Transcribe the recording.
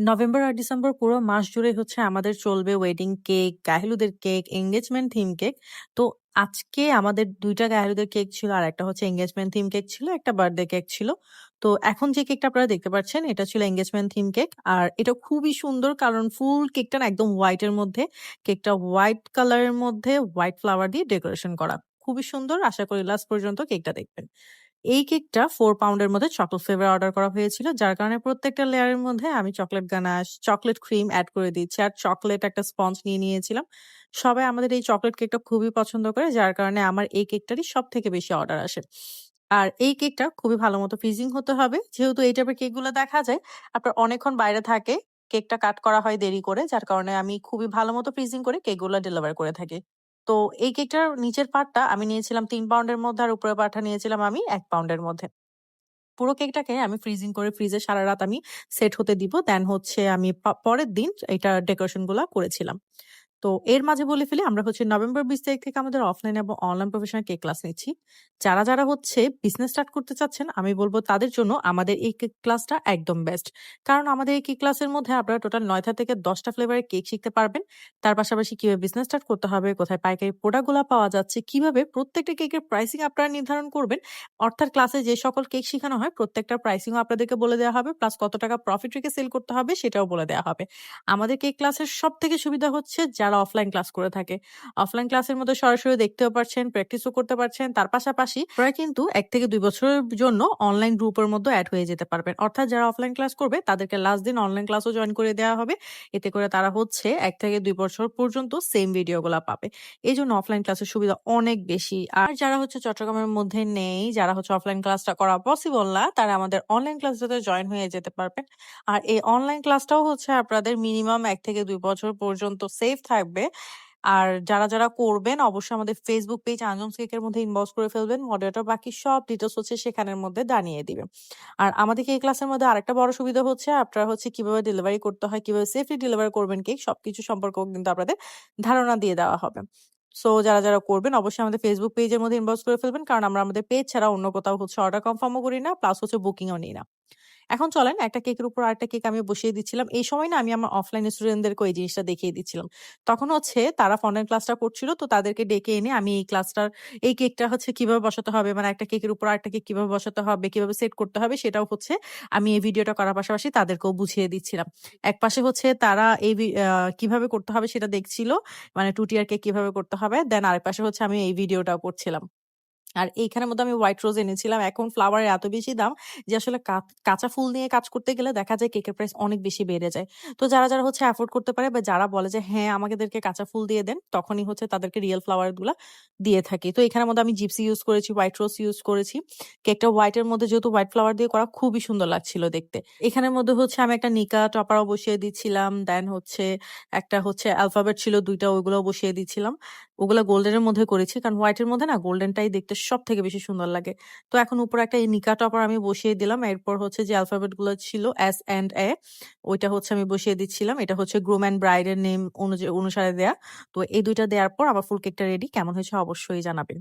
November আর December পুরো মাস জুড়ে হচ্ছে আমাদের চলবে ওয়েডিং কেক, গায়ে কেক, এঙ্গেজমেন্ট থিম কেক। তো আজকে আমাদের ২ টা গায়ে কেক ছিল আর একটা হচ্ছে এঙ্গেজমেন্ট থিম কেক ছিল, একটা বার্থডে কেক ছিল। তো এখন যে কেকটা আপনারা দেখতে পাচ্ছেন এটা ছিল এঙ্গেজমেন্ট থিম কেক। আর এটা খুবই সুন্দর কারণ ফুল কেকটা একদম হোয়াইট এর মধ্যে। কেকটা হোয়াইট কালারের মধ্যে হোয়াইট ফ্লাওয়ার দিয়ে ডেকোরেশন করা। খুবই সুন্দর। আশা করি লাস্ট পর্যন্ত কেকটা দেখবেন। এই কেকটা ফোর পাউন্ডের মধ্যে চকোলেট ফ্লেভার অর্ডার করা হয়েছিল। যার কারণে প্রত্যেকটা লেয়ারের মধ্যে আমি chocolate ganache, chocolate cream add করে দিচ্ছি। আর চকলেট একটা স্পঞ্জ নিয়ে নিয়েছিলাম। সবাই আমাদের এই চকলেট কেকটা খুবই পছন্দ করে। যার কারণে আমার এই কেকটারই সব থেকে বেশি অর্ডার আসে। আর এই কেকটা খুবই ভালো মতো ফ্রিজিং হতে হবে। যেহেতু এই টাইপের কেকগুলো দেখা যায় আপনার অনেকক্ষণ বাইরে থাকে। কেকটা কাট করা হয় দেরি করে। যার কারণে আমি খুবই ভালো মতো ফ্রিজিং করে কেকগুলো ডেলিভার করে থাকি। তো এই কেকটার নিচের পার্টটা আমি নিয়েছিলাম তিন পাউন্ডের মধ্যে আর উপরের পার্টটা নিয়েছিলাম আমি এক পাউন্ডের মধ্যে। পুরো কেকটাকে আমি ফ্রিজিং করে ফ্রিজে সারা রাত আমি সেট হতে দিব। দেন হচ্ছে আমি পরের দিন এটা ডেকোরেশনগুলা করেছিলাম। তো এর মাঝে বলে ফেলি আমরা হচ্ছে নভেম্বর ২০ তারিখ থেকে আমাদের অফলাইন এবং অনলাইন প্রফেশনাল কেক ক্লাস নিচ্ছি। যারা, যারা হচ্ছে বিজনেস স্টার্ট করতে চাচ্ছেন আমি বলব তাদের জন্য আমাদের এই কেক ক্লাসটা একদম বেস্ট। কারণ আমাদের এই কেক ক্লাসের মধ্যে আপনারা টোটাল ৯ টা থেকে ১০ টা ফ্লেভারের কেক শিখতে পারবেন। তার পাশাপাশি কীভাবে বিজনেস স্টার্ট করতে হবে, কোথায় পাইকারি প্রোডাক্টগুলা পাওয়া যাচ্ছে, কীভাবে প্রত্যেকটা কেকের প্রাইসিং আপনারা নির্ধারণ করবেন। অর্থাৎ ক্লাসে যে সকল কেক শিখানো হয় প্রত্যেকটা প্রাইসিং ও আপনাদেরকে বলে দেওয়া হবে। প্লাস কত টাকা প্রফিট রেখে সেল করতে হবে সেটাও বলে দেওয়া হবে। আমাদের কেক ক্লাসের সব থেকে সুবিধা হচ্ছে যারা অফলাইন ক্লাস করে থাকে। অফলাইন ক্লাসের মধ্যে সরাসরি দেখতেও পারছেন, প্র্যাকটিসও করতে পারছেন। তার পাশাপাশি আপনারা কিন্তু ১ থেকে ২ বছরের জন্য অনলাইন গ্রুপের মধ্যে এড হয়ে যেতে পারবেন। অর্থাৎ যারা অফলাইন ক্লাস করবে তাদেরকে লাস্ট দিন অনলাইন ক্লাসও জয়েন করে দেওয়া হবে। এতে করে তারা হচ্ছে ১ থেকে ২ বছর পর্যন্ত সেম ভিডিওগুলা পাবে। এজন্য অফলাইন ক্লাসের সুবিধা অনেক বেশি। আর যারা হচ্ছে চট্টগ্রামের মধ্যে নেই, যারা হচ্ছে অফলাইন ক্লাসটা করা পসিবল না, তারা আমাদের অনলাইন ক্লাসটাতে জয়েন হয়ে যেতে পারবেন। আর এই অনলাইন ক্লাসটাও হচ্ছে আপনাদের মিনিমাম এক থেকে দুই বছর পর্যন্ত সেফ থাকবে। আর যারা, যারা করবেন অবশ্যই আমাদের ফেসবুক পেজ আঞ্জুমস কেকের মধ্যে ইনবক্স করে ফেলবেন। মডারেটর বাকি সব ডিটেলস হচ্ছে সেখানের মধ্যে জানিয়ে দিবে। আর আমাদের কেক ক্লাসের মধ্যে আরেকটা বড় সুবিধা হচ্ছে আপনারা হচ্ছে কীভাবে ডেলিভারি করতে হয়, কীভাবে সেফলি ডেলিভারি করবেন কেক সবকিছু সম্পর্কেও কিন্তু আপনাদের ধারণা দিয়ে দেওয়া হবে। সো যারা, যারা করবেন অবশ্যই আমাদের ফেসবুক পেজের মধ্যে ইনবক্স করে ফেলবেন। কারণ আমরা আমাদের পেজ ছাড়া অন্য কোথাও হচ্ছে অর্ডার কনফার্মও করি না, প্লাস হচ্ছে বুকিংও নিই না। এখন চলেন একটা কেকের উপর আরেকটা কেক আমি বসিয়ে দিচ্ছিলাম। এই সময় না আমি আমার অফলাইন স্টুডেন্টদেরকে এই জিনিসটা দেখিয়ে দিচ্ছিলাম। তখন হচ্ছে তারা ফন্ডেন্ট ক্লাসটা করছিল তো তাদেরকে ডেকে এনে আমি এই ক্লাসটার এই কেকটা হচ্ছে কীভাবে বসাতে হবে মানে একটা কেকের উপর আরেকটা কেক কীভাবে বসাতে হবে, কীভাবে সেট করতে হবে সেটাও হচ্ছে আমি এই ভিডিওটা করার পাশাপাশি তাদেরকেও বুঝিয়ে দিচ্ছিলাম। একপাশে হচ্ছে তারা এই কীভাবে করতে হবে সেটা দেখছিল। মানে 2 টিয়ার কেক কীভাবে করতে হবে। দেন আরেক পাশে হচ্ছে আমি এই ভিডিওটাও করছিলাম। আর এইখানের মধ্যে আমি হোয়াইট রোজ এনেছিলাম। এখন ফ্লাওয়ারের এত বেশি দাম যে আসলে কাঁচা ফুল নিয়ে কাজ করতে গেলে দেখা যায় কেকের প্রাইস অনেক বেশি বেড়ে যায়। তো যারা, যারা হচ্ছে অ্যাফোর্ড করতে পারে বা যারা বলে যে হ্যাঁ, আমাদেরকে কাঁচা ফুল দিয়ে দেন, তখনই হচ্ছে তাদেরকে রিয়েল ফ্লাওয়ারগুলা দিয়ে থাকি। তো এখানের মধ্যে আমি জিপসি ইউজ করেছি, হোয়াইট রোজ ইউজ করেছি। কেকটা হোয়াইটের মধ্যে যেহেতু হোয়াইট ফ্লাওয়ার দিয়ে করা খুবই সুন্দর লাগছিল দেখতে। এখানের মধ্যে হচ্ছে আমি একটা নিকা টপারও বসিয়ে দিচ্ছিলাম। দেন হচ্ছে একটা হচ্ছে অ্যালফাবেট ছিল ২ টা ওইগুলোও বসিয়ে দিচ্ছিলাম। ওগুলো গোল্ডেনের মধ্যে করেছি। কারণ হোয়াইটের মধ্যে না গোল্ডেনটাই দেখতে সবথেকে বেশি সুন্দর লাগে। তো এখন উপরে একটা নিকা টপার আমি বসিয়ে দিলাম। এরপর হচ্ছে যে অ্যালফাবেটগুলো ছিল এস অ্যান্ড এ ওইটা হচ্ছে আমি বসিয়ে দিচ্ছিলাম। এটা হচ্ছে গ্রুম অ্যান্ড ব্রাইডের নেম অনুযায়ী অনুসারে দেয়া। তো এই ২ টা দেওয়ার পর আমার ফুল কেকটা রেডি। কেমন হয়েছে অবশ্যই জানাবেন।